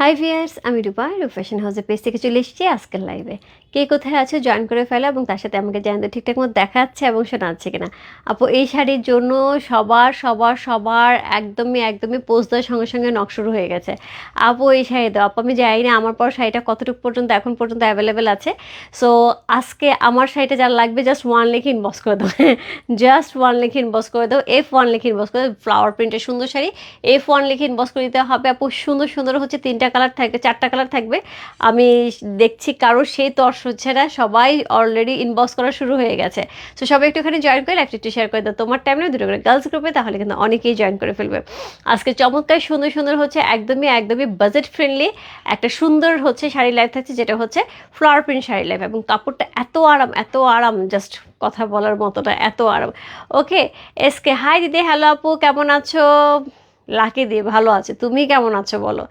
High viewers আমি রূপা, রূপ fashion হাউসের পেজ থেকে চলে এসেছি আজকের লাইভে কে কোথায় আছে জয়েন করে ফেলো এবং তার সাথে আমাকে জানতে ঠিকঠাক মতো দেখাচ্ছে এবং শোনাচ্ছে কিনা। আপু, এই শাড়ির জন্য সবার সবার সবার একদমই একদমই পোস্ট দেওয়ার সঙ্গে সঙ্গে নক শুরু হয়ে গেছে। আপু, এই শাড়ি দাও। আপু, আমি জানি না আমার পর শাড়িটা কতটুকু পর্যন্ত এখন পর্যন্ত অ্যাভেলেবেল আছে। সো আজকে আমার শাড়িটা যার লাগবে জাস্ট ওয়ান লিখে ইনবক্স করে দাও। জাস্ট ওয়ান লিখে ইনবক্স করে দাও। এফ ওয়ান লিখে ইনবক্স করে দাও। ফ্লাওয়ার প্রিন্টের সুন্দর শাড়ি। এফ ওয়ান লিখে ইনবক্স করে দিতে হবে। আপু, সুন্দর সুন্দর হচ্ছে তিনটা কালার থাকবে চারটা কালার থাকবে। আমি দেখছি কারও সেই তর্স হচ্ছে সবাই অলরেডি ইনবক্স করা শুরু হয়ে গেছে। তো সবাই একটুখানি জয়েন করে লাইফ একটু শেয়ার করে দাও। তোমার টাইমে দুটো করে। গার্লস গ্রুপে তাহলে কিন্তু অনেকেই জয়েন করে ফেলবে। আজকে চমৎকার, সুন্দর সুন্দর হচ্ছে, একদমই একদমই বাজেট ফ্রেন্ডলি একটা সুন্দর হচ্ছে শাড়ি লাইফ থাকছে, যেটা হচ্ছে ফ্লাওয়ার প্রিন্ট শাড়ি লাইফ এবং কাপড়টা এত আরাম এত আরাম জাস্ট কথা বলার মতোটা এত আরাম। ওকে এসকে হাই দিদি হ্যালো আপু, কেমন আছো? লাকি দিয়ে ভালো আছে। তুমি কেমন আছো বলো?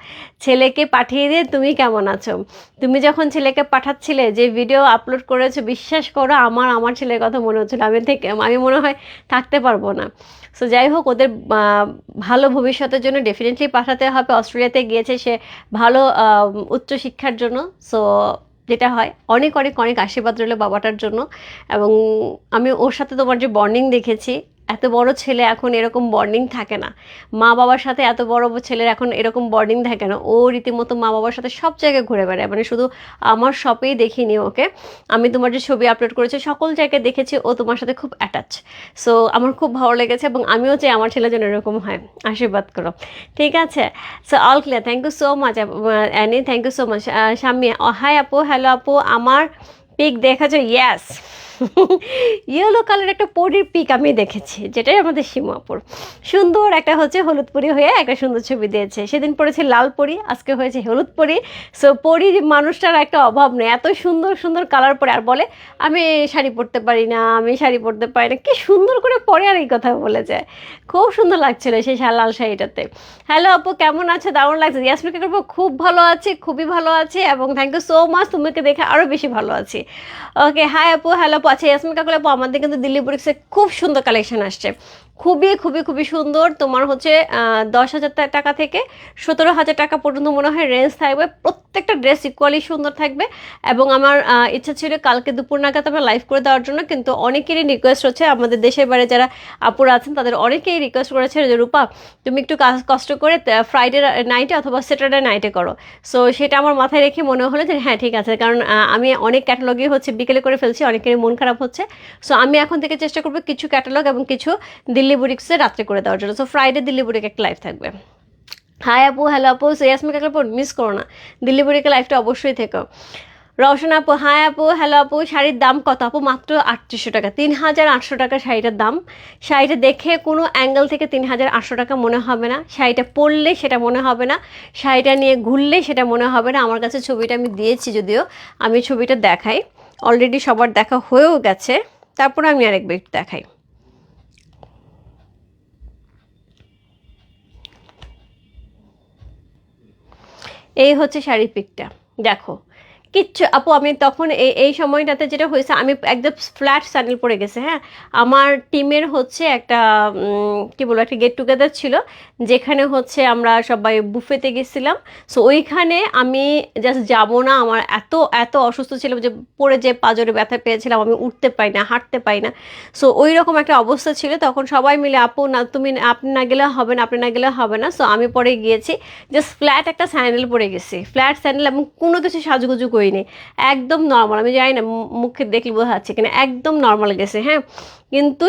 ছেলেকে পাঠিয়ে দিয়ে তুমি কেমন আছো? তুমি যখন ছেলেকে পাঠাচ্ছিলে, যে ভিডিও আপলোড করেছ, বিশ্বাস করো, আমার আমার ছেলের কথা মনে হচ্ছিল। আমি থেকে আমি মনে হয় থাকতে পারব না। সো যাই হোক, ওদের ভালো ভবিষ্যতের জন্য ডেফিনেটলি পাঠাতে হবে। অস্ট্রেলিয়াতে গিয়েছে সে ভালো উচ্চশিক্ষার জন্য। সো যেটা হয়, অনেক অনেক অনেক আশীর্বাদ রইল বাবাটার জন্য। এবং আমি ওর সাথে তোমার যে বন্ডিং দেখেছি এত বড় ছেলে এখন এরকম বন্ডিং থাকে না। মা বাবার সাথে এত বড় ছেলের এখন এরকম বন্ডিং থাকে না। ও রীতিমতো মা বাবার সাথে সব জায়গায় ঘুরে বেড়ায়। মানে শুধু আমার শপেই দেখিনি ওকে। আমি তোমার যে ছবি আপলোড করেছি, সকল জায়গায় দেখেছি, ও তোমার সাথে খুব অ্যাটাচ সো আমার খুব ভালো লেগেছে এবং আমিও চাই আমার ছেলের জন্য এরকম হয়। আশীর্বাদ করো। ঠিক আছে? So all clear thank you so much Annie thank you so much Shammi hi আপু। হ্যালো আপু। আমার পিক দেখাছো ইয়াস ইয়েলো কালার একটা পরির পিক আমি দেখেছি, যেটাই আমাদের সীমাপুর। সুন্দর একটা হচ্ছে হলুদ পরি হয়ে একটা সুন্দর ছবি দিয়েছে। সেদিন পড়েছে লাল পরি, আজকে হয়েছে হলুদ পরি। সো পরির মানুষটার একটা অভাব নেই। এত সুন্দর সুন্দর কালার পরে, আর বলে, আমি শাড়ি পরতে পারি না, আমি শাড়ি পরতে পারি না। কি সুন্দর করে পরে আর এই কথা বলে যায়। খুব সুন্দর লাগছিল সেই লাল শাড়িটাতে। হ্যালো আপু, কেমন আছে? দারুণ লাগছে। ইয়াসমিকা করব খুব ভালো আছে, খুবই ভালো আছে, এবং থ্যাংক ইউ সো মাচ তোমাকে দেখে আরও বেশি ভালো আছি। ওকে হাই আপু হ্যালো আচ্ছা ইয়াসমিন কাকুল আপু আমাদের কিন্তু দিল্লি বুরিক্সে খুব সুন্দর কালেকশন আসছে। খুবই খুবই খুবই সুন্দর। তোমার হচ্ছে দশ হাজার টাকা থেকে সতেরো হাজার টাকা পর্যন্ত মনে হয় রেঞ্জ থাকবে। প্রত্যেকটা ড্রেস ইকুয়ালি সুন্দর থাকবে। এবং আমার ইচ্ছা ছিল কালকে দুপুর নাগাদ আমরা লাইভ করে দেওয়ার জন্য, কিন্তু অনেকেরই রিকোয়েস্ট হচ্ছে, আমাদের দেশের বাইরে যারা আপুরা আছেন, তাদের অনেকেই রিকোয়েস্ট করেছে যে, রূপা, তুমি একটু কষ্ট করে ফ্রাইডে নাইটে অথবা স্যাটারডে নাইটে করো। সো সেটা আমার মাথায় রেখে মনে হলো যে হ্যাঁ ঠিক আছে। কারণ আমি অনেক ক্যাটালগই হচ্ছে বিকেলে করে ফেলছি, অনেকেরই মন খারাপ হচ্ছে। সো আমি এখন থেকে চেষ্টা করব কিছু ক্যাটালগ এবং কিছু দিল্লি বুরিক্সে রাত্রে করে দেওয়ার জন্য। সো ফ্রাইডে দিল্লি বুরিক একটা লাইভ থাকবে। হাই আপু হ্যালো আপু। কাকার পর মিস করো না। দিল্লি বুরিকে লাইফটা অবশ্যই থেকো। রওশন আপু হাই আপু হ্যালো আপু। শাড়ির দাম কত আপু? মাত্র আটত্রিশশো টাকা। তিন হাজার আটশো টাকা শাড়িটার দাম। শাড়িটা দেখে কোনো অ্যাঙ্গেল থেকে তিন হাজার আটশো টাকা মনে হবে না। শাড়িটা পরলে সেটা মনে হবে না। শাড়িটা নিয়ে ঘুরলে সেটা মনে হবে না। আমার কাছে ছবিটা আমি দিয়েছি যদিও। আমি ছবিটা দেখাই। অলরেডি সবার দেখা হয়েও গেছে। তারপরে আমি আরেকবার দেখাই। এই হচ্ছে শাড়ির পিকটা। দেখো কিচ্ছু, আপু, আমি তখন এই এই সময়টাতে যেটা হয়েছে, আমি একদম ফ্ল্যাট স্যান্ডেল পরে গেছে হ্যাঁ? আমার টিমের হচ্ছে একটা কি বলব, একটা গেট টুগেদার ছিল, যেখানে হচ্ছে আমরা সবাই বুফেতে গেছিলাম। সো ওইখানে আমি জাস্ট যাব না, আমার এত এত অসুস্থ ছিলাম যে পড়ে যে পাজরে ব্যথা পেয়েছিলাম, আমি উঠতে পাই না, হাঁটতে পাই না। সো ওই রকম একটা অবস্থা ছিল, তখন সবাই মিলে, আপু, না, তুমি আপনি না গেলে হবে না, আপনি না গেলে হবে না। সো আমি পরে গিয়েছি জাস্ট ফ্ল্যাট একটা স্যান্ডেল পরে গেছি ফ্ল্যাট স্যান্ডেল এবং কোনো কিছু সাজুগুজু করিনি একদম নর্মাল আমি জানি না মুখে দেখলে বোঝা যাচ্ছে কিনা, একদম নর্মাল গেছে হ্যাঁ? কিন্তু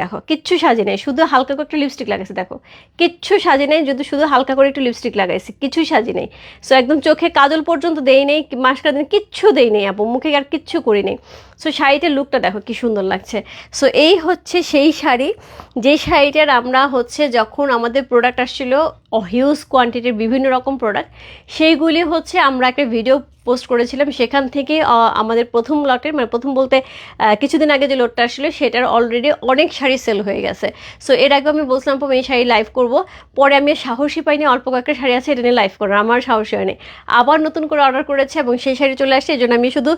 দেখো, কিচ্ছু সাজে নেই, শুধু হালকা করে একটু লিপস্টিক লাগাইছে, দেখো। কিচ্ছু সাজে নেই, যদি শুধু হালকা করে একটু লিপস্টিক লাগাইছে কিছুই সাজে নেই। সো একদম চোখে কাজল পর্যন্ত দেই নেই মাস্কার দিন কিচ্ছু দেই নেই আপু মুখে আর কিচ্ছু করি নেই। সো শাড়িটার লুকটা দেখো, কি সুন্দর লাগছে। সো এই হচ্ছে সেই শাড়ি, যে শাড়িটার আমরা হচ্ছে যখন আমাদের প্রোডাক্ট আসছিল হিউজ কোয়ান্টিটির বিভিন্ন রকম প্রোডাক্ট সেইগুলি হচ্ছে আমরা একটা ভিডিও পোস্ট করেছিলাম। সেখান থেকে আমাদের প্রথম লটের মানে প্রথম বলতে কিছুদিন আগে যে লোডটা আসছিল সেটার অলরেডি অনেক শাড়ি সেল হয়ে গেছে। সো এর আগে আমি বলছিলাম আমি এই শাড়ি লাইভ করব। পরে আমি সাহসী পাইনি, অল্প কয়েকটা শাড়ি আছে, এটা নিয়ে লাইভ করার। আমার সাহসী হয়নি। আবার নতুন করে অর্ডার করেছে এবং সেই শাড়ি চলে আসছে এই জন্য আমি শুধু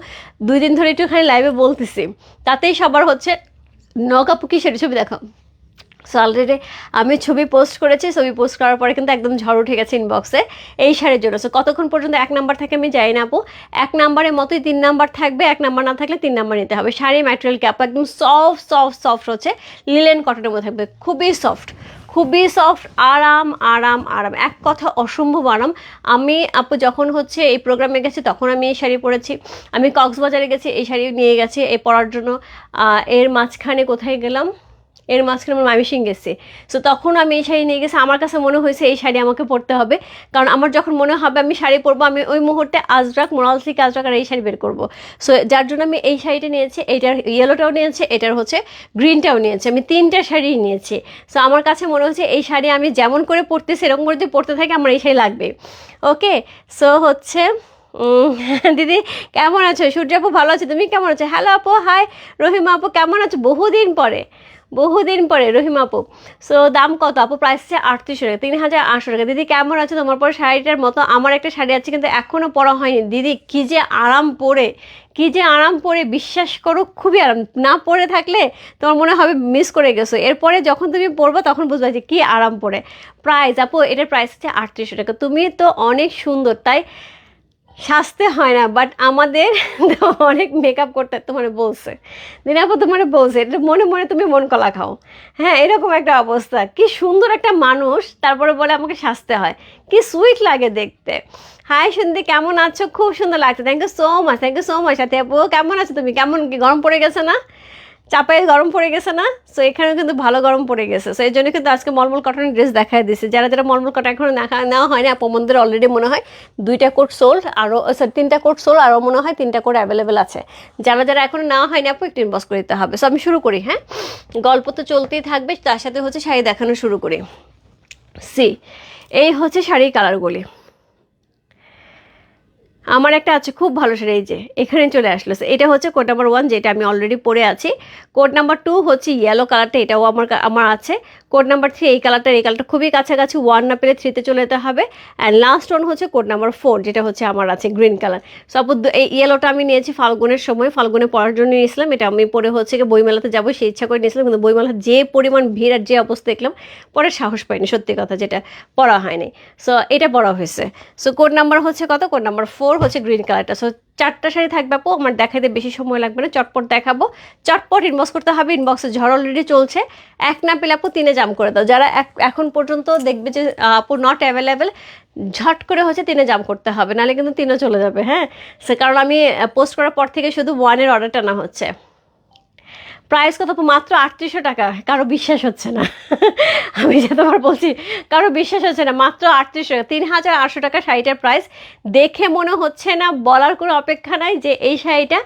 দুই দিন ধরে একটুখানি লাইভে বলতেছি। তাতেই সবার হচ্ছে নগাপু পুকি শাড়ি ছবি দেখো সো অলরেডি আমি ছবি পোস্ট করেছি, ছবি পোস্ট করার পরে কিন্তু একদম ঝড় উঠে গেছে ইনবক্সে এই শাড়ির জন্য। সো কতক্ষণ পর্যন্ত এক নাম্বার থাকে আমি যাই না আপু। এক নাম্বারের মতোই তিন নাম্বার থাকবে, এক নাম্বার না থাকলে তিন নাম্বার নিতে হবে। শাড়ি ম্যাটেরিয়াল ক্যাপ একদম সফট সফট সফট হচ্ছে। লিলেন কটনের মধ্যে থাকবে, খুবই সফট খুবই সফট আরাম আরাম আরাম। এক কথা অসম্ভব আরাম। আমি, আপু যখন হচ্ছে এই প্রোগ্রামে গেছি, তখন আমি এই শাড়ি পরেছি। আমি কক্সবাজারে গেছি, এই শাড়ি নিয়ে গেছি। এই পরার জন্য এর মাঝখানে কোথায় গেলাম? এর মাঝখানে আমার মামি সিং গেছে। সো তখন আমি এই শাড়ি নিয়ে গেছি। আমার কাছে মনে হয়েছে এই শাড়ি আমাকে পরতে হবে। কারণ আমার যখন মনে হবে আমি শাড়ি পরবো, আমি ওই মুহূর্তে আজরাক, মোরাল থেকে আজরাক আর এই শাড়ি বের করব। সো যার জন্য আমি এই শাড়িটা নিয়েছি এইটার ইয়েলোটাও নিয়েছি, এটার হচ্ছে গ্রিনটাও নিয়েছি। আমি তিনটা শাড়ি নিয়েছি। সো আমার কাছে মনে হচ্ছে এই শাড়ি আমি যেমন করে পরতেছি সেরকম করে যদি পরতে থাকি আমার এই শাড়ি লাগবে। ওকে সো হচ্ছে দিদি, কেমন আছো? সূর্য আপু ভালো আছে? তুমি কেমন আছো? হ্যালো আপু হাই রহিমা আপু, কেমন আছো? বহুদিন পরে। বহুদিন পরে, রহিমা আপু। সো দাম কত? আপু প্রাইস হচ্ছে আটত্রিশশো টাকা। তিন হাজার আটশো টাকা। দিদি, কেমন আছে? তোমার পরে শাড়িটার মতো আমার একটা শাড়ি আছে, কিন্তু এখনও পরা হয়নি। দিদি, কী যে আরাম পরে, কী যে আরাম পরে, বিশ্বাস করো, খুবই আরাম। না পরে থাকলে তোমার মনে হবে মিস করে গেছো। এরপরে যখন তুমি পরবে, তখন বুঝবে যে কী আরাম পরে। প্রাইস আপু, এটার প্রাইস হচ্ছে আটত্রিশশো টাকা। তুমি তো অনেক সুন্দর, তাই সাজতে হয় না বাট আমাদের অনেক মেকআপ করতে তোমার বলছে। দিনাপু তোমার বলছে, এটা মনে মনে তুমি মন কলা খাও। হ্যাঁ এরকম একটা অবস্থা। কি সুন্দর একটা মানুষ, তারপরে বলে আমাকে সাজতে হয়। কি সুইট লাগে দেখতে। হাই শুনতে কেমন আছো? খুব সুন্দর লাগছে। Thank you so much thank you so much সাথে আপু। কেমন আছো তুমি? কেমন কি? গরম পড়ে গেছে না? চাপায় গরম পড়ে গেছে না? সো এখানেও কিন্তু ভালো গরম পড়ে গেছে। সো এই জন্য কিন্তু আজকে মলমল কটনের ড্রেস দেখায় দিছে। যারা যারা মলমল কটন এখনও নেওয়া হয় না আপমনদের অলরেডি মনে হয় দুইটা কোট সোল আরও তিনটা কোট সোল আরও মনে হয় তিনটা কোট অ্যাভেলেবেল আছে। যারা যারা এখনও নেওয়া হয় না আপু, একটু ইনবক্স করে দিতে হবে। সো আমি শুরু করি হ্যাঁ? গল্প তো চলতেই থাকবে, তার সাথে হচ্ছে শাড়ি দেখানো শুরু করি। সি এই হচ্ছে শাড়ির কালারগুলি আমার একটা আছে, খুব ভালো শাড়ি এই যে, এখানে চলে আসলো। এটা হচ্ছে কোড নাম্বার ওয়ান যেটা আমি অলরেডি পরে আছি। কোড নাম্বার টু হচ্ছে ইয়েলো কালারটা এটাও আমার আমার আছে। কোড নাম্বার থ্রি এই কালারটা এই কালারটা খুবই কাছাকাছি ওয়ান না পেলে থ্রিতে চলে যেতে হবে। অ্যান্ড লাস্ট ওয়ান হচ্ছে কোড নাম্বার ফোর যেটা হচ্ছে আমার আছে গ্রিন কালার সাপোজ এই ইয়েলোটা আমি নিয়েছি ফাল্গুনের সময়। ফাল্গুনে পড়ার জন্য নিয়েছিলাম। এটা আমি পরে হচ্ছে কি বইমেলাতে যাব, সেই ইচ্ছা করে নিয়েছিলাম। কিন্তু বইমেলা যে পরিমাণ ভিড় আর যে অবস্থা দেখলাম, পরে সাহস পাইনি, সত্যি কথা যেটা, পড়া হয়নি। সো এটা পড়া হয়েছে। সো কোড নাম্বার হচ্ছে কত? কোড নাম্বার ফোর হচ্ছে গ্রিন কালারটা সো চারটা শাড়ি থাকবে আপু, আমার দেখাতে বেশি সময় লাগবে না, চটপট দেখাবো। চটপট ইনবক্স করতে হবে ইনবক্সে ঝড় অলরেডি চলছে। এক না পেলে আপু তিনে জাম করে দাও। যারা এখন পর্যন্ত দেখবে যে আপু নট অ্যাভেলেবেল ঝট করে হচ্ছে তিনে জাম করতে হবে, নাহলে কিন্তু তিনও চলে যাবে হ্যাঁ? সে কারণ আমি পোস্ট করার পর থেকে শুধু ওয়ানের অর্ডারটা না হচ্ছে। প্রাইস কত? মাত্র আটত্রিশশো টাকা। কারও বিশ্বাস হচ্ছে না। আমি যতবার বলছি, কারও বিশ্বাস হচ্ছে না। মাত্র আটত্রিশশো টাকা। তিন হাজার আটশো টাকা শাড়িটার প্রাইস দেখে মনে হচ্ছে না, বলার কোনো অপেক্ষা নাই যে এই শাড়িটা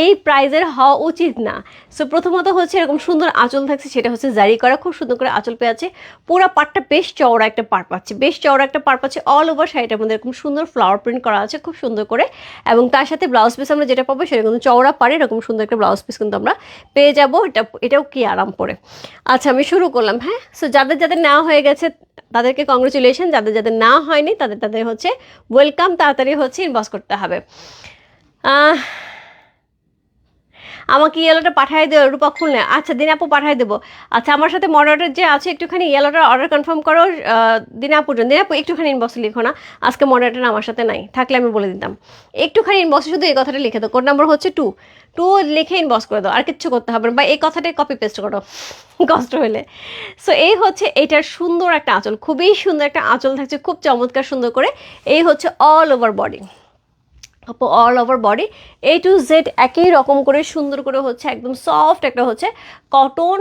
এই প্রাইজের হওয়া উচিত না। সো প্রথমত হচ্ছে এরকম সুন্দর আঁচল থাকছে, সেটা হচ্ছে জারি করা। খুব সুন্দর করে আঁচল পেয়ে আছে। পুরো পাটটা বেশ চওড়া একটা পাট পাচ্ছে। বেশ চওড়া একটা পাট পাচ্ছে। অল ওভার শাড়িটার মধ্যে এরকম সুন্দর ফ্লাওয়ার প্রিন্ট করা আছে, খুব সুন্দর করে। এবং তার সাথে ব্লাউজ পিস আমরা যেটা পাবো, সেটা কিন্তু চওড়া পারে এরকম সুন্দর একটা ব্লাউজ পিস কিন্তু আমরা পেয়ে যাব। এটা, এটাও কি আরাম করে? আচ্ছা আমি শুরু করলাম হ্যাঁ? সো যাদের যাদের নেওয়া হয়ে গেছে, তাদেরকে কংগ্রেচুলেশন যাদের যাদের না হয়নি, তাদের তাদের হচ্ছে ওয়েলকাম তাড়াতাড়ি হচ্ছে ইনবক্স করতে হবে। আমাকে ইয়েলোটা পাঠিয়ে দেবো রূপা খুললে আচ্ছা দিন আপু পাঠিয়ে দেবো। আচ্ছা আমার সাথে মডারেটার যে আছে একটুখানি ইয়েলোটার অর্ডার কনফার্ম করো আহ, দিন আপুর জন্য দিন আপু একটুখানি ইনবক্সে লিখো না। আজকে মডারেটার আমার সাথে নাই থাকলে আমি বলে দিতাম। একটুখানি ইনবক্সে শুধু এই কথাটা লিখে দাও। কোড নাম্বার হচ্ছে টু টু লিখে ইনবক্স করে দাও আর কিচ্ছু করতে হবে না। বা এই কথাটাই কপি পেস্ট করো কষ্ট হলে। সো এই হচ্ছে এটার সুন্দর একটা আঁচল। খুবই সুন্দর একটা আঁচল থাকছে খুব চমৎকার সুন্দর করে। এই হচ্ছে all over body all over body A to Z একই রকম করে সুন্দর করে হচ্ছে একদম সফট একটা হচ্ছে কটন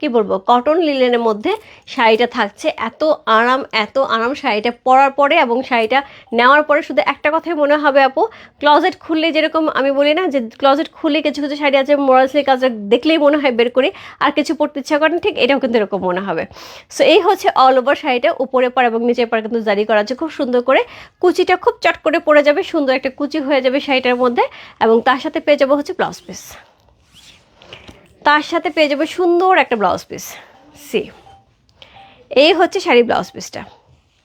কি বলব কটন লিলেনের মধ্যে শাড়িটা থাকছে। এত আরাম এত আরাম শাড়িটা পরার পরে এবং শাড়িটা নেওয়ার পরে শুধু একটা কথাই মনে হবে আপু ক্লজেট খুললে যেরকম আমি বলি না যে ক্লজেট খুলে কিছু কিছু শাড়ি আছে মোরাল সিল্ক কাজটা দেখলেই মনে হয় বের করি আর কিছু পরতে ইচ্ছা করে না, ঠিক এটাও কিন্তু এরকম মনে হবে। সো এই হচ্ছে অল ওভার শাড়িটা উপরে পার এবং নিচের পার কিন্তু জারি করা আছে খুব সুন্দর করে। কুচিটা খুব চট করে পড়ে যাবে সুন্দর একটা কুচি হয়ে যাবে শাড়িটার মধ্যে এবং তার সাথে পেয়ে যাব হচ্ছে ব্লাউজ পিস তার সাথে পেয়ে যাব সুন্দর একটা ব্লাউজ পিস। সি। এই হচ্ছে শাড়ি ব্লাউজ পিসটা।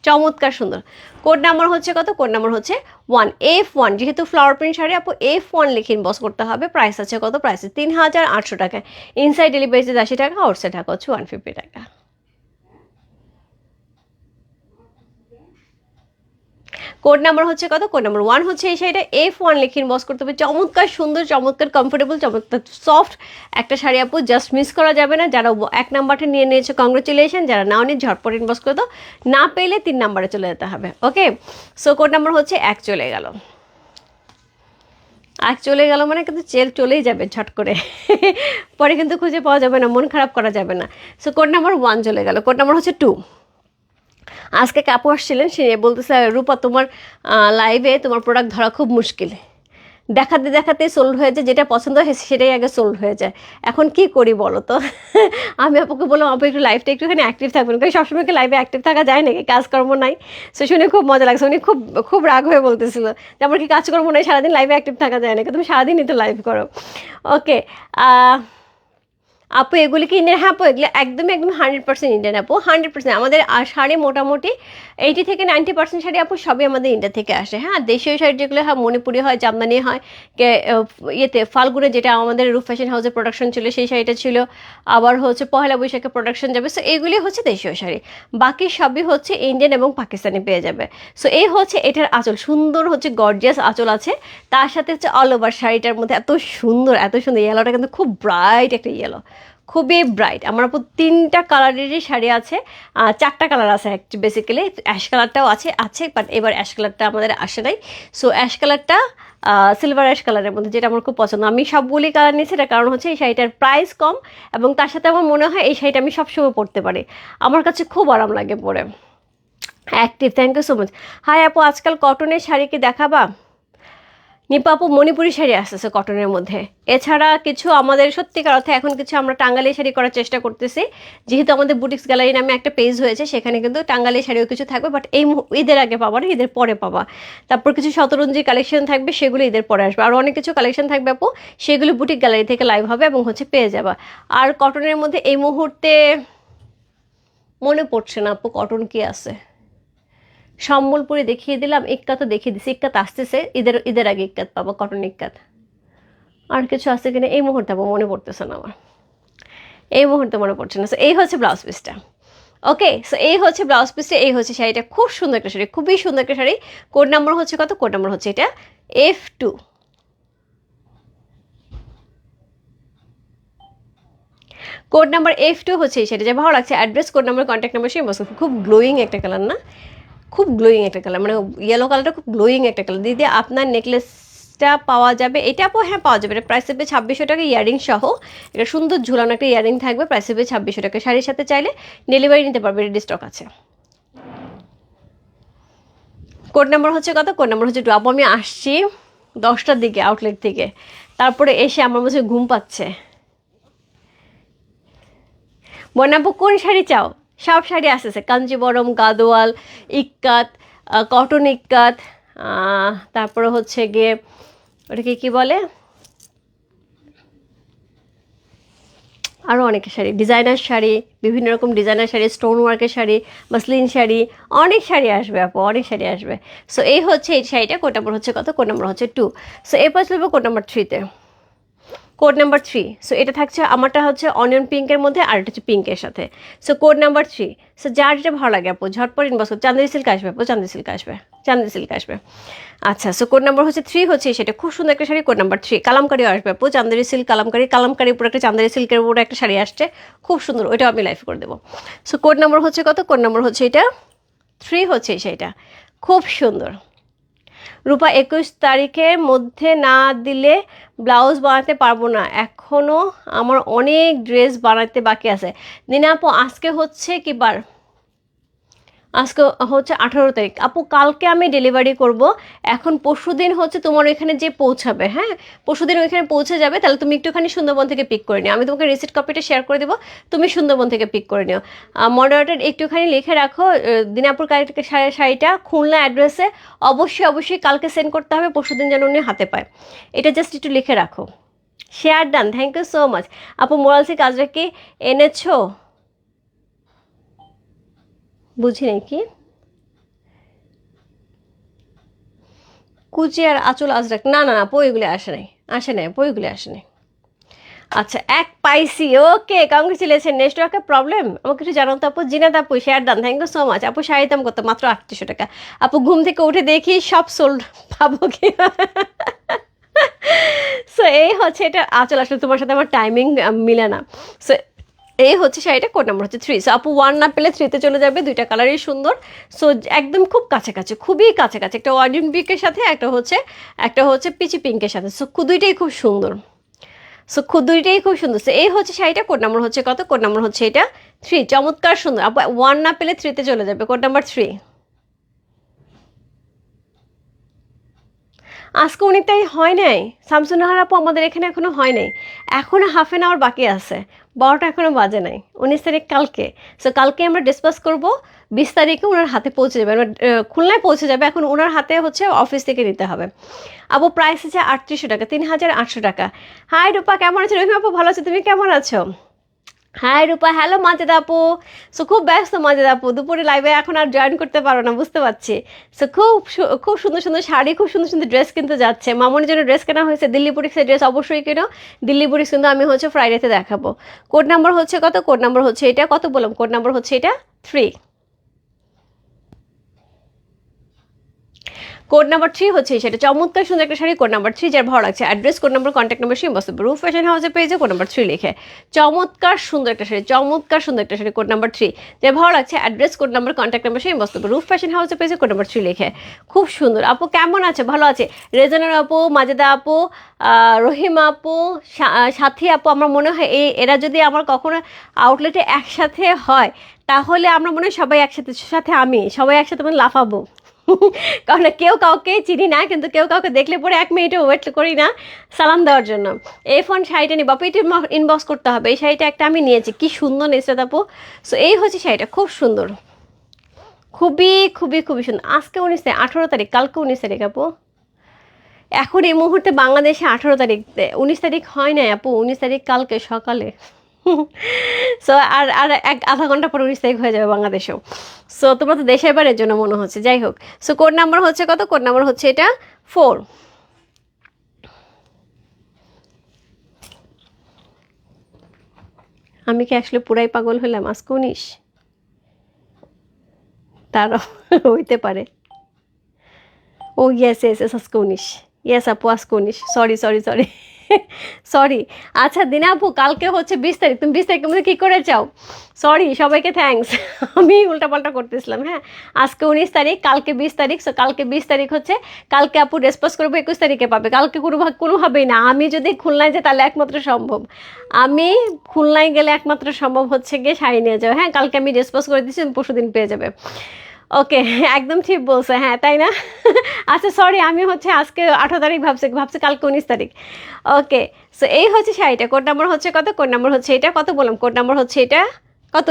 চমৎকার সুন্দর। কোড নাম্বার হচ্ছে কত? কোড নাম্বার হচ্ছে ওয়ান, এফ ওয়ান। যেহেতু ফ্লাওয়ার প্রিন্ট শাড়ি, আপু এফ ওয়ান লিখে বস করতে হবে। প্রাইস আছে কত? প্রাইস তিন হাজার আটশো টাকা। ইনসাইড ডেলিভারিতে আশি টাকা আউটসাইড টাকা হচ্ছে ওয়ান ফিফটি টাকা। কোড নাম্বার হচ্ছে কত? কোড নাম্বার ওয়ান হচ্ছে এই শাড়িটা। এফ ওয়ান লিখে ইনবক্স করতে হবে। চমৎকার, সুন্দর, চমৎকার কমফোর্টেবল চমৎকার সফট একটা শাড়ি আপু। জাস্ট মিস করা যাবে না। যারা এক নাম্বারটা নিয়ে নিয়েছে কংগ্রেচুলেশন যারা নাও নিয়ে ঝটপট ইনবক্স করে দাও। না পেলে তিন নাম্বারে চলে যেতে হবে। ওকে সো কোড নাম্বার হচ্ছে এক চলে গেল। এক চলে গেল মানে কিন্তু চেল চলেই যাবে ঝট করে। পরে কিন্তু খুঁজে পাওয়া যাবে না। মন খারাপ করা যাবে না। সো কোড নাম্বার ওয়ান চলে গেল। কোড নাম্বার হচ্ছে টু আজকে কাপু আসছিলেন, সে বলতেছে, রূপা, তোমার লাইভে তোমার প্রোডাক্ট ধরা খুব মুশকিল। দেখাতে দেখাতে সোল্ড হয়ে যায় যেটা পছন্দ হয় সেটাই আগে সোল্ড হয়ে যায়। এখন কি করি বলো তো? আমি আপুকে বললাম, আপু, একটু লাইফটা একটুখানি অ্যাক্টিভ থাকবেন। কারণ সবসময় কি লাইভে অ্যাক্টিভ থাকা যায় নাকি? কাজকর্ম নাই। সে শুনে খুব মজা লাগছে, উনি খুব খুব রাগ হয়ে বলতেছিল আমার কি কাজকর্ম নাই? সারাদিন লাইফে অ্যাক্টিভ থাকা যায় নাকি? তুমি সারাদিনই তো লাইভ করো। ওকে আপু, এগুলি কি ইন্ডিয়ান হ্যাঁ আপু, এগুলো একদমই একদম হান্ড্রেড পার্সেন্ট ইন্ডিয়ান আপু হান্ড্রেড পার্সেন্ট আমাদের শাড়ি মোটামুটি এইটি থেকে নাইনটি পার্সেন্ট শাড়ি আপু সবই আমাদের ইন্ডিয়া থেকে আসে। হ্যাঁ দেশীয় শাড়ি যেগুলো হয়, মণিপুরি হয়, জামদানি হয় ইয়েতে, ফাল্গুনে যেটা আমাদের রূপ ফ্যাশন হাউসের প্রোডাকশন ছিল, সেই শাড়িটা ছিল। আবার হচ্ছে পহেলা বৈশাখে প্রোডাকশন যাবে। সো এইগুলি হচ্ছে দেশীয় শাড়ি। বাকি সবই হচ্ছে ইন্ডিয়ান এবং পাকিস্তানি পেয়ে যাবে। সো এই হচ্ছে এটার আঁচল। সুন্দর হচ্ছে গর্জিয়াস আঁচল আছে। তার সাথে হচ্ছে অল ওভার শাড়িটার মধ্যে এত সুন্দর এত সুন্দর। ইয়েলোটা কিন্তু খুব ব্রাইট একটা ইয়েলো খুবই ব্রাইট আমার উপর তিনটা কালারেরই শাড়ি আছে চারটা কালার আছে বেসিক্যালি অ্যাশ কালারটাও আছে আছে বাট এবার অ্যাশ কালারটা আমাদের আসে নাই। সো অ্যাশ কালারটা সিলভার অ্যাশ কালারের মধ্যে যেটা আমার খুব পছন্দ। আমি সবগুলি কালার নিয়েছি, এটার কারণ হচ্ছে এই শাড়িটার প্রাইস কম এবং তার সাথে আমার মনে হয় এই শাড়িটা আমি সবসময় পরতে পারি। আমার কাছে খুব আরাম লাগে পরে। Active thank you so much hi আপু, আজকাল কটনের শাড়ি কি দেখাবা? নিপা আপু মণিপুরি শাড়ি আসতেছে কটনের মধ্যে। এছাড়া কিছু আমাদের সত্যিকার অর্থে এখন কিছু আমরা টাঙ্গালি শাড়ি করার চেষ্টা করতেছি। যেহেতু আমাদের বুটিক্স গ্যালারি নামে একটা পেজ হয়েছে, সেখানে কিন্তু টাঙ্গালি শাড়িও কিছু থাকবে বাট এই ঈদের আগে পাবা না, ঈদের পরে পাবা। তারপর কিছু শতরঞ্জি কালেকশন থাকবে, সেগুলো ঈদের পরে আসবে। আর অনেক কিছু কালেকশন থাকবে আপু, সেগুলো বুটিক গ্যালারি থেকে লাইভ হবে এবং হচ্ছে পেয়ে যাবা। আর কটনের মধ্যে এই মুহূর্তে মনে পড়ছে না আপু কটন কি আছে? সম্বলপুরে দেখিয়ে দিলাম ইক্কাত তো দেখিয়ে দিছি ইক্কাত আসতেছে, ঈদের ঈদের আগে ইক্কাত পাবো কটন ইক্কাত আর কিছু আছে কিনা, এই মুহূর্তে আমার মনে পড়তেছে না আমার। এই মুহূর্তে মনে পড়ছে না। সো এই হচ্ছে ব্লাউজ পিসটা ওকে সো এই হচ্ছে ব্লাউজ পিসটা এই হচ্ছে শাড়িটা। খুব সুন্দর একটা শাড়ি, খুবই সুন্দর একটা শাড়ি। কোড নাম্বার হচ্ছে কত? কোড নাম্বার হচ্ছে এটা F two code number F two হচ্ছে এই শাড়ি যে ভালো লাগছে address code number contact number সেই খুব গ্লোয়িং একটা কালার না? খুব গ্লোয়িং একটা কালার মানে ইয়েলো কালারটা খুব গ্লোয়িং একটা কালার দিদি, আপনার নেকলেসটা পাওয়া যাবে, এটা আপু হ্যাঁ পাওয়া যাবে, এটা প্রাইস হবে ছাব্বিশশো টাকা ইয়ারিং সহ। এটা সুন্দর ঝুলানো একটা ইয়ারিং থাকবে প্রাইস হবে ছাব্বিশশো টাকা। শাড়ির সাথে চাইলে ডেলিভারি নিতে পারবে রেডি স্টক আছে। কোড নাম্বার হচ্ছে কত? কোড নাম্বার হচ্ছে আপু আমি আসছি দশটার দিকে আউটলেট থেকে। তারপরে এসে আমার মধ্যে ঘুম পাচ্ছে। বনাপু কোন শাড়ি চাও? সব শাড়ি আসতেছে। কাঞ্জিবরম গাদোয়াল, ইক্কাত কটন ইক্কাত তারপরে হচ্ছে গিয়ে, ওটাকে কি বলে? আরও অনেক শাড়ি, ডিজাইনার শাড়ি, বিভিন্ন রকম ডিজাইনার শাড়ি স্টোন ওয়ার্কের শাড়ি মাসলিন শাড়ি, অনেক শাড়ি আসবে আপু, অনেক শাড়ি আসবে। সো এই হচ্ছে এই শাড়িটা কোড নাম্বার হচ্ছে কত কোড নাম্বার হচ্ছে টু সো এরপর চলবে কোড নাম্বার থ্রিতে কোড নাম্বার থ্রি। সো এটা থাকছে, আমারটা হচ্ছে অনিয়ন পিঙ্কের মধ্যে, আর এটা হচ্ছে পিঙ্কের সাথে। So code number three. So যার যেটা ভালো লাগে আপু, ঝটপট ইনবক্স করো। চান্দেরি সিল্ক আসবে আপু চান্দেরি সিল্ক আসবে চান্দেরি সিল্ক আসবে। আচ্ছা সো কোড নাম্বার হচ্ছে থ্রি হচ্ছে সেটা খুব সুন্দর একটা শাড়ি, কোড নাম্বার থ্রি। কালামকারিও আসবে আপু চান্দেরি সিল্ক কালামকারি। কালামকারি উপরে একটা চান্দেরি সিল্কের উপরে একটা শাড়ি আসছে, খুব সুন্দর, ওইটাও আমি লাইভ করে দেবো। সো কোড নাম্বার হচ্ছে কত? কোড নাম্বার হচ্ছে এটা, থ্রি হচ্ছে শাড়িটা খুব সুন্দর। রূপা, একুশ তারিখের মধ্যে না দিলে ব্লাউজ বানাতে পারব না। এখনও আমার অনেক ড্রেস বানাতে বাকি আছে। দিনে আপু, আজকে হচ্ছে কি বার আজকে হচ্ছে আঠারো তারিখ। আপু, কালকে আমি ডেলিভারি করব। এখন পরশু দিন হচ্ছে তোমার ওইখানে যে পৌঁছাবে হ্যাঁ? পরশু দিন ওইখানে পৌঁছে যাবে, তাহলে তুমি একটুখানি সুন্দরবন থেকে পিক করে নিও। আমি তোমাকে রিসিট কপিটা শেয়ার করে দেবো, তুমি সুন্দরবন থেকে পিক করে নিও। মডারেটার একটুখানি লিখে রাখো দিনাপুর শাড়িটা খুলনা অ্যাড্রেসে অবশ্যই অবশ্যই কালকে সেন্ড করতে হবে, পরশু দিন যেন উনি হাতে পায়। এটা জাস্ট একটু লিখে রাখো। Share done thank you so much আপু মোরালসি কাজটা কি এনেছো? বুঝি নাকি? কুচি আর আঁচল আজরাক। না না না, পইগুলি আসে নাই আসে নাই, পইগুলি আসে নাই। আচ্ছা এক পাইসি ওকে কংগ্রেচুলেশন নেটওয়ার্কে প্রবলেম আমাকে কিছু জানো তো আপু জিনা আপু শেয়ার দান থ্যাংক ইউ সো মাচ আপু, শাড়ি দাম কত? মাত্র আটত্রিশশো টাকা। আপু, ঘুম থেকে উঠে দেখি সব সোল্ড পাবো কি সো এই হচ্ছে এটা আচল। আসলে তোমার সাথে আমার টাইমিং মিলে না। সো এই হচ্ছে শাড়িটা, কোড নাম্বার হচ্ছে থ্রি সো আপু ওয়ান না পেলে থ্রিতে চলে যাবে, দুইটা কালারই সুন্দর। সো একদম খুব কাছাকাছি, খুবই কাছাকাছি। একটা অরেঞ্জ পিঙ্কের সাথে, একটা হচ্ছে একটা হচ্ছে পিচি পিঙ্কের সাথে। সো দুইটাই খুব সুন্দর। সো দুইটাই খুব সুন্দর। সো এই হচ্ছে শাড়িটা, কোড নাম্বার হচ্ছে কত? কোড নাম্বার হচ্ছে এটা থ্রি চমৎকার সুন্দর। আপু ওয়ান না পেলে থ্রিতে চলে যাবে, কোড নাম্বার থ্রি আজকে অনেক তাই হয় নাই। শামসুনাহার আপু আমাদের এখানে এখনও হয় নাই। এখনও হাফ অ্যান আওয়ার বাকি আছে। বারোটা এখনও বাজে নাই, উনিশ তারিখ কালকে। সো কালকে আমরা ডিসকাস করব, বিশ তারিখে ওনার হাতে পৌঁছে যাবে। খুলনায় পৌঁছে যাবে, এখন ওনার হাতে হচ্ছে অফিস থেকে নিতে হবে। আবু প্রাইস আছে আটত্রিশশো টাকা, তিন হাজার আটশো টাকা। হাই রূপা, কেমন আছো? রহিমাপু ভালো আছো? তুমি কেমন আছো? হাই রূপা, হ্যালো মাজেদ আপু। সো খুব ব্যস্ত মাজেদ আপু, দুপুরে লাইভে এখন আর জয়েন করতে পারো না, বুঝতে পারছি। সো খুব খুব সুন্দর সুন্দর শাড়ি, খুব সুন্দর সুন্দর ড্রেস কিন্তু যাচ্ছে। মামনের জন্য ড্রেস কেনা হয়েছে, দিল্লি বুটিক্সের ড্রেস অবশ্যই কেনো। দিল্লি পুরিক্স কিন্তু আমি হচ্ছে ফ্রাইডেতে দেখাবো। কোড নাম্বার হচ্ছে কত? কোড নাম্বার হচ্ছে এটা, কত বললাম? কোড নাম্বার হচ্ছে এটা? থ্রি কোড নাম্বার থ্রি হচ্ছে সেটা চমৎকার সুন্দর একটা শাড়ি, কোড নাম্বার থ্রি, যার ভালো লাগছে। Address code number contact number সেই বস্তু রুফ ফ্যাশন হাউসে পেয়েছে কোড নাম্বার থ্রি লিখে। চমৎকার সুন্দর একটা শাড়ি, চমৎকার সুন্দর একটা শাড়ি, কোড নাম্বার থ্রি। যার ভালো লাগছে address code number contact number সেই বস্তু রুফ ফ্যাশন হাউসে পেয়েছে কোড নাম্বার থ্রি লিখে। খুব সুন্দর। আপু, কেমন আছে? ভালো আছে? রেজানার আপু, মাজেদা আপু রহিম আপু সাথী আপু, আমার মনে হয় এই, এরা যদি আমার কখনো আউটলেটে একসাথে হয়, তাহলে আমরা মনে হয় সবাই একসাথে, সাথে আমি, সবাই একসাথে মানে লাফাবো। কারণ কেউ কাউকে চিনি না, কিন্তু কেউ কাউকে দেখলে পরে এক মিনিটে ওয়েট করি না, সালাম দেওয়ার জন্য। এই ফোন শাড়িটা নিই বাপু এটা ইনবক্স করতে হবে। এই শাড়িটা একটা আমি নিয়েছি, কি সুন্দর নেচে আপু। সো এই হচ্ছে শাড়িটা, খুব সুন্দর। খুবই খুবই খুবই সুন্দর। আজকে উনিশ তারিখ, আঠেরো তারিখ, কালকে উনিশ তারিখ, আপু। এখন এই মুহূর্তে বাংলাদেশে আঠেরো তারিখ, উনিশ তারিখ হয় নাই, আপু। উনিশ তারিখ কালকে, সকালে। সো আর আর এক আধা ঘণ্টা পর উনিশ তারিখ হয়ে যাবে বাংলাদেশেও। সো তোমরা তো দেশের বাড়ির জন্য মনে হচ্ছে, যাই হোক। সো কোড নাম্বার হচ্ছে কত? কোড নাম্বার হচ্ছে এটা ফোর আমি কি আসলে পুরাই পাগল হলাম আজকে উনিশ? তারও হইতে পারে। ও ইয়েস ইয়েস এস আজকে উনিশ। ইয়েস আপু, আজকে উনিশ। সরি সরি সরি সরি আচ্ছা দিনা আপু, কালকে হচ্ছে বিশ তারিখ। তুমি বিশ তারিখের মধ্যে কী করে চাও? সরি সবাইকে থ্যাঙ্কস আমি উল্টাপাল্টা করতেছিলাম হ্যাঁ? আজকে উনিশ তারিখ, কালকে বিশ তারিখ। কালকে বিশ তারিখ হচ্ছে, কালকে আপু রেসপন্স করব, একুশ তারিখে পাবে। কালকে কোনো কোনোভাবেই না। আমি যদি খুলনায় যাই, তাহলে একমাত্র সম্ভব। আমি খুলনায় গেলে একমাত্র সম্ভব হচ্ছে গিয়ে শাড়ি নিয়ে যাও হ্যাঁ কালকে আমি রেসপন্স করে দিচ্ছি পরশু দিন পেয়ে যাবে। ওকে, একদম ঠিক বলছে হ্যাঁ তাই না? আচ্ছা সরি আমি হচ্ছে আজকে আঠারো তারিখ ভাবছি ভাবছি কালকে উনিশ তারিখ। ওকে সো এই হচ্ছে শাড়িটা কোড নাম্বার হচ্ছে কত? কোড নাম্বার হচ্ছে এটা, কত বললাম? কোড নাম্বার হচ্ছে এটা, কত?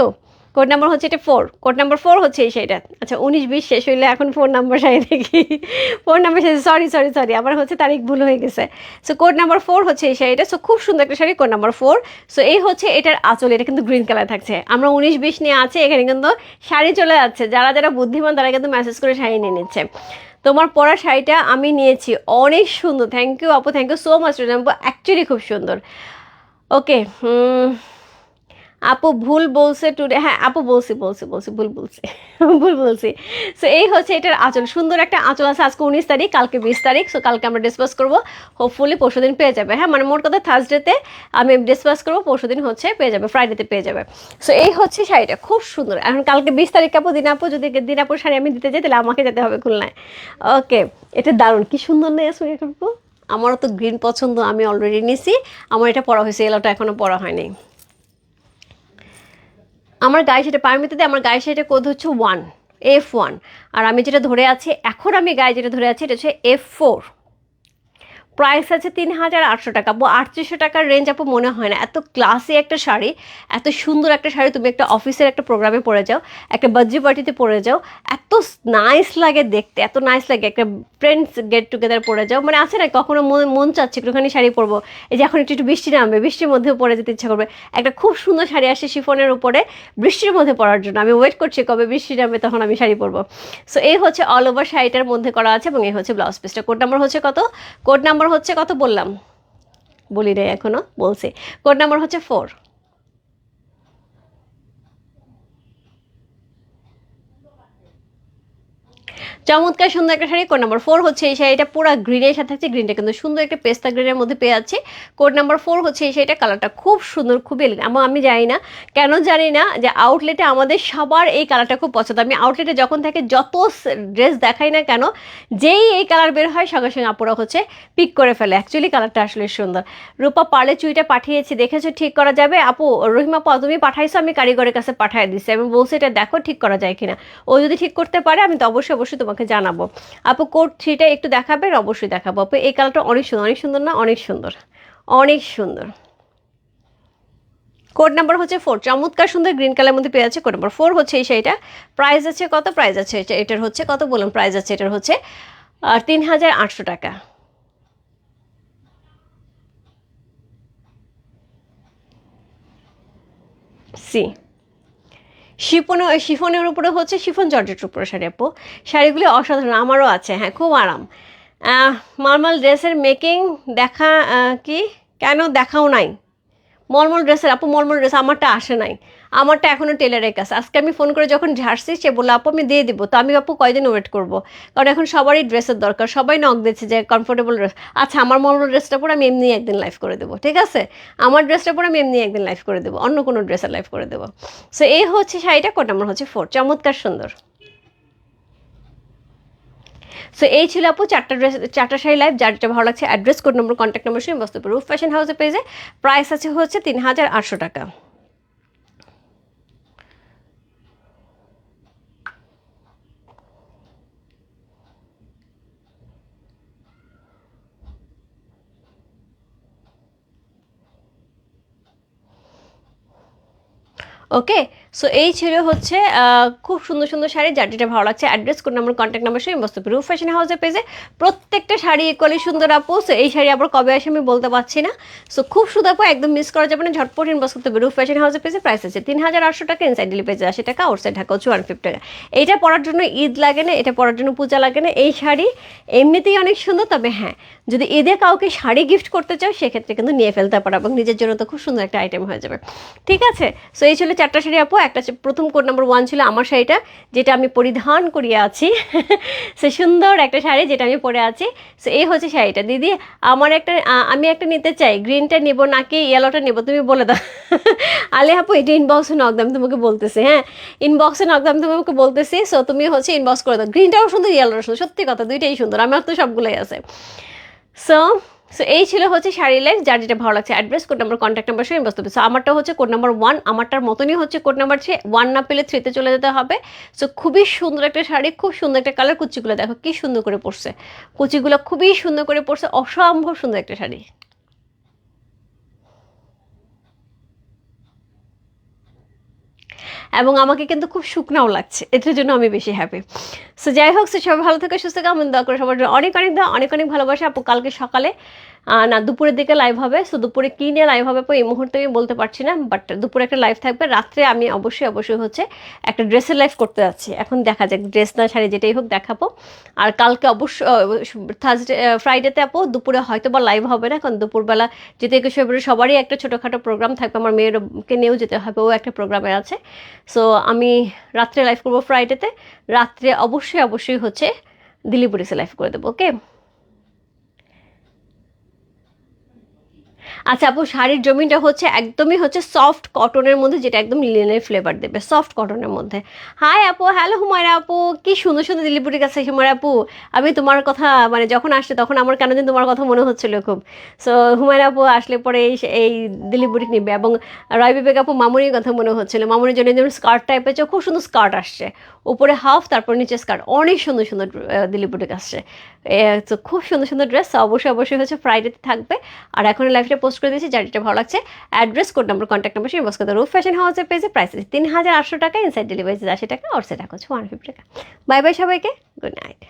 কোড নাম্বার হচ্ছে এটা ফোর কোড নাম্বার ফোর হচ্ছে এই শাড়িটা। আচ্ছা উনিশ, বিশ শেষ হইলে এখন ফোন নাম্বার শাড়ি দেখি। ফোন নাম্বার শেষ সরি সরি সরি আবার হচ্ছে তারিখ ভুল হয়ে গেছে। সো কোড নাম্বার ফোর হচ্ছে এই শাড়িটা। সো খুব সুন্দর একটা sari code number four so এই হচ্ছে এটার আঁচল, এটা কিন্তু গ্রিন কালার থাকছে। আমরা উনিশ, বিশ নিয়ে আছে, এখানে কিন্তু শাড়ি চলে যাচ্ছে। যারা যারা বুদ্ধিমান, তারা কিন্তু মেসেজ করে শাড়ি নিয়ে নিচ্ছে। তোমার পরা শাড়িটা আমি নিয়েছি। অনেক সুন্দর। থ্যাংক ইউ আপু। থ্যাংক ইউ সো মাচ আপু অ্যাকচুয়ালি খুব সুন্দর। ওকে আপু ভুল বলছে টুডে হ্যাঁ আপু বলছি বলছি বলছি, ভুল বলছি ভুল বলছি। সো এই হচ্ছে এটার আচল সুন্দর একটা আঁচল আছে আজকে উনিশ তারিখ, কালকে বিশ তারিখ। সো কালকে আমরা ডিসকাস করব। হোপফুলি পরশু দিন পেয়ে যাবে। হ্যাঁ মানে মোট কথা থার্সডেতে আমি ডিসকাস করব, পরশু দিন হচ্ছে পেয়ে যাবে ফ্রাইডেতে পেয়ে যাবে। সো এই হচ্ছে শাড়িটা, খুব সুন্দর। এখন কালকে বিশ তারিখ আপু দিনাপু যদি দিনাপুর শাড়ি আমি দিতে যাই, তাহলে আমাকে যেতে হবে খুলনায়। ওকে এটা দারুণ। কি সুন্দর নেই আসলে করব আমারও তো গ্রিন পছন্দ, আমি অলরেডি নিছি। আমার এটা পড়া হয়েছে এলোটা এখনও পড়া হয়নি। আমার গায়ে সেটা পারমিতিতে আমার গায়ে সেটা কোড হচ্ছে ওয়ান এফ ওয়ান আর আমি যেটা ধরে আছি, এখন আমি গায়ে যেটা ধরে আছি, এটা হচ্ছে এফ ফোর প্রাইস আছে তিন হাজার আটশো টাকা। আপু, আটত্রিশশো টাকার রেঞ্জ আপু মনে হয় না। এত ক্লাসি একটা শাড়ি, এত সুন্দর একটা শাড়ি তুমি একটা অফিসের একটা প্রোগ্রামে পরে যাও, একটা বার্থডে পার্টিতে পরে যাও, এত নাইস লাগে দেখতে, এত নাইস লাগে। একটা ফ্রেন্ডস গেট টুগেদার পরে যাও মানে আছে না, কখনো মন মন চাচ্ছে একটুখানি শাড়ি পরবো। এই যে এখন একটু একটু বৃষ্টি নামবে, বৃষ্টির মধ্যেও পরে যেতে ইচ্ছা করবে। একটা খুব সুন্দর শাড়ি আসে শিফনের উপরে, বৃষ্টির মধ্যে পরার জন্য। আমি ওয়েট করছি কবে বৃষ্টি নামবে, তখন আমি শাড়ি পরবো। সো এই হচ্ছে অল ওভার শাড়িটার মধ্যে করা আছে এবং এই হচ্ছে ব্লাউজ পিসটা কোড নাম্বার হচ্ছে কত? কোড নাম্বার হচ্ছে কত বললাম? বলি রে এখনও বলছি। কোড নাম্বার হচ্ছে ফোর চমৎকার সুন্দর একটা শাড়ি কোড নাম্বার ফোর হচ্ছে এই শাড়িটা, পুরো গ্রিনের সাথে থাকছে গ্রিনটা কিন্তু সুন্দর একটা পেস্তা গ্রিনের মধ্যে পেয়ে যাচ্ছে। কোড নাম্বার ফোর হচ্ছে এই শাড়িটা কালারটা খুব সুন্দর, খুব এলিগেন্ট এবং আমি জানি না, কেন জানি না যে আউটলেটে আমাদের সবার এই কালারটা খুব পছন্দ। আমি আউটলেটে যখন থাকে যত ড্রেস দেখাই না কেন, যেই এই কালার বের হয়, সঙ্গে সঙ্গে আপুরা হচ্ছে পিক করে ফেলে। অ্যাকচুয়ালি কালারটা আসলে সুন্দর। রূপা পার্লে চুইটা পাঠিয়েছি, দেখেছ? ঠিক করা যাবে? আপু, রহিমা পা তুমি পাঠাইছো, আমি কারিগরের কাছে পাঠিয়ে দিচ্ছি আমি বলছি এটা দেখো, ঠিক করা যায় কিনা। ও যদি ঠিক করতে পারে, আমি তো অবশ্যই অবশ্যই তোমাকে জানাব। আপু কোড থ্রিটা একটু দেখাবে? অবশ্যই দেখাবো। আপু, এই কালারটা অনেক সুন্দর অনেক সুন্দর না? অনেক সুন্দর। অনেক সুন্দর। কোড নাম্বার হচ্ছে ফোর। চমৎকার সুন্দর গ্রিন কালার মধ্যে পেয়ে আছে কোড নাম্বার ফোর হচ্ছে এই শাড়িটা। প্রাইস আছে কত? প্রাইস আছে এটা- এটার হচ্ছে কত বলুন প্রাইস আছে এটার হচ্ছে তিন হাজার আটশো টাকা। সি। শিফনের শিফনের উপরে হচ্ছে শিফন জর্জেটের উপরে শাড়ি, আপু। শাড়িগুলি অসাধারণ, আমারও আছে হ্যাঁ খুব আরাম। মার্মাল ড্রেসের মেকিং দেখা কি? কেন দেখাও নাই? মলমল ড্রেসের, আপু, মলমল ড্রেস আমারটা আসে নাই। আমারটা এখনও টেলারের কাছে। আজকে আমি ফোন করে যখন ঝাড়ছি, সে বলল, আপু, আমি দিয়ে দিব। তো আমি আপু কয়দিন ওয়েট করব? কারণ এখন সবারই ড্রেসের দরকার। সবাই নক দিচ্ছে যে কমফোর্টেবল ড্রেস আচ্ছা আমার মলমল ড্রেসটা পরে আমি এমনি একদিন লাইভ করে দেবো। ঠিক আছে? আমার ড্রেসটা পরে আমি এমনি একদিন লাইভ করে দেবো, অন্য কোনো ড্রেসের লাইভ করে দেবো। সো এই হচ্ছে শাড়িটা কোট নাম্বার হচ্ছে ফোর চমৎকার, সুন্দর। সো এই ছিল আপু, চারটা ড্রেস চারটা শাড়ি লাইভ যার যেটা ভালো লাগছে অ্যাড্রেস কোড নম্বর কন্ট্যাক্ট নম্বর শুনে বস্তু রুফ ফ্যাশন হাউসে পেজে প্রাইস আছে হচ্ছে তিন হাজার আটশো টাকা। ওকে সো এই ছিল হচ্ছে খুব সুন্দর সুন্দর শাড়ি, যার যেটা ভালো লাগছে address code number contact number সেই বস্তু রুফ ফ্যাশন হাউসের পেজে প্রত্যেকটা শাড়ি ইকুয়ালি সুন্দর আপু সো এই শাড়ি আবার কবে আসে আমি বলতে পারছি না। সো খুব সুন্দর আপু, একদম মিস করা যাবে না, ঝটপট ইনবক্স করতে হবে। রুফ ফ্যাশন হাউসের পেজে প্রাইস আছে তিন হাজার আটশো টাকা ইনসাইড ডিলি পেজে আশি টাকা আউটসাইড ঢাকা হচ্ছে ওয়ান ফিফটি টাকা। এইটা পরার জন্য ঈদ লাগে না, এটা পরার জন্য পূজা লাগে না, এই শাড়ি এমনিতেই অনেক সুন্দর, তবে হ্যাঁ যদি ঈদে কাউকে শাড়ি গিফট করতে চাও, সেক্ষেত্রে কিন্তু নিয়ে ফেলতে পারো এবং নিজের জন্য তো খুব সুন্দর একটা আইটেম হয়ে যাবে। ঠিক আছে? সো এই ছিল চারটা শাড়ি আপু। একটা প্রথম কোড নাম্বার ওয়ান ছিল আমার শাড়িটা, যেটা আমি পরিধান করিয়ে আছি। সে সুন্দর একটা শাড়ি যেটা আমি পরে আছি। সো এই হচ্ছে শাড়িটা। দিদি, আমার একটা আমি একটা নিতে চাই। গ্রিনটা নেব নাকি ইয়েলোটা নেব? তুমি বলে দাও। আলে আপু, এটা ইনবক্সে নক দাম তোমাকে বলতেছি হ্যাঁ? ইনবক্সে নক দাম তোমাকে বলতেছি। সো তুমি হচ্ছে ইনবক্স করে দাও। গ্রিনটাও সুন্দর ইয়েলোটাও সুন্দর। সত্যি কথা, দুইটাই সুন্দর। আমার তো সবগুলোই আছে। সো সো এই ছিল হচ্ছে শাড়ি লাইফ যার যেটা ভালো লাগছে address code number contact number সঙ্গে বস্তু সো আমারটা হচ্ছে কোড নাম্বার ওয়ান আমারটার মতনই হচ্ছে কোড নাম্বার ছে ওয়ান না পেলে থ্রিতে চলে যেতে হবে। সো খুবই সুন্দর একটা শাড়ি, খুব সুন্দর একটা কালার কুচিগুলো দেখো কি সুন্দর করে পরছে। কুচিগুলো খুবই সুন্দর করে পরছে, অসম্ভব সুন্দর একটা শাড়ি। এবং আমাকে কিন্তু খুব শুকনাও লাগছে। এটার জন্য আমি বেশি হ্যাপি সো যাই হোক, সে সবাই ভালো থেকে, সুস্থ কামন দোয়া করে সবার অনেক অনেক দোয়া, অনেক অনেক ভালোবাসা। আপু, কালকে সকালে না, দুপুরের দিকে লাইভ হবে সো দুপুরে কী নিয়ে লাইভ হবে এই মুহূর্তে আমি বলতে পারছি না বাট দুপুরে একটা লাইভ থাকবে, রাত্রে আমি অবশ্যই অবশ্যই হচ্ছে একটা ড্রেসের লাইভ করতে যাচ্ছি। এখন দেখা যাক ড্রেস না শাড়ি যেটাই হোক দেখাবো। আর কালকে অবশ্যই থার্সডে ফ্রাইডেতে আপো, দুপুরে হয়তো বা লাইভ হবে না, কারণ দুপুরবেলা যেতে একুশে ফেব্রুয়ারি সবারই একটা ছোটোখাটো প্রোগ্রাম থাকবে, আমার মেয়েরকে নিয়েও যেতে হবে, ও একটা প্রোগ্রামে আছে। সো আমি রাত্রে লাইভ করব ফ্রাইডেতে রাত্রে অবশ্যই অবশ্যই হচ্ছে দিল্লি পুলিশে লাইভ করে দেবো ওকে আচ্ছা আপু, শাড়ির জমিটা হচ্ছে একদমই হচ্ছে সফট কটনের মধ্যে, যেটা একদম লিলেনের ফ্লেভার দেবে সফট কটনের মধ্যে। হাই আপু হ্যালো হুমায়রা আপু, কি সুন্দর সুন্দর দিল্লিপুরি কাছে হুমায়রা আপু। আমি তোমার কথা মানে যখন আসছে তখন আমার কেন যেন তোমার কথা মনে হচ্ছিল খুব। সো হুমায়রা আপু আসলে পরে এই এই দিল্লিপুরি নিবে এবং রয় বিবেক আপু মামুনির কথা মনে হচ্ছিল। মামুনির জন্য যেমন স্কার্ট টাইপের খুব সুন্দর স্কার্ট আসছে। উপরে হাফ তারপর নিচে স্কার্ট অনেক সুন্দর সুন্দর দিল্লিপুরি আসছে তো খুব সুন্দর সুন্দর ড্রেস অবশ্যই অবশ্যই হচ্ছে ফ্রাইডেতে থাকবে। আর এখন লাইফটা পোস্ট করে দিয়েছি, যার ভালো লাগছে অ্যাড্রেস কোড নম্বর কন্ট্যাক্ট নাম্বার সেই বস রুফ ফ্যাশন হাউসের পেজে প্রাইস আছে তিন হাজার আটশো টাকা ইনসাইড ডেলিভারি আশি টাকা আর সেটা হচ্ছে ওয়ান ফিফটি টাকা। বাই বাই সবাইকে গুড নাইট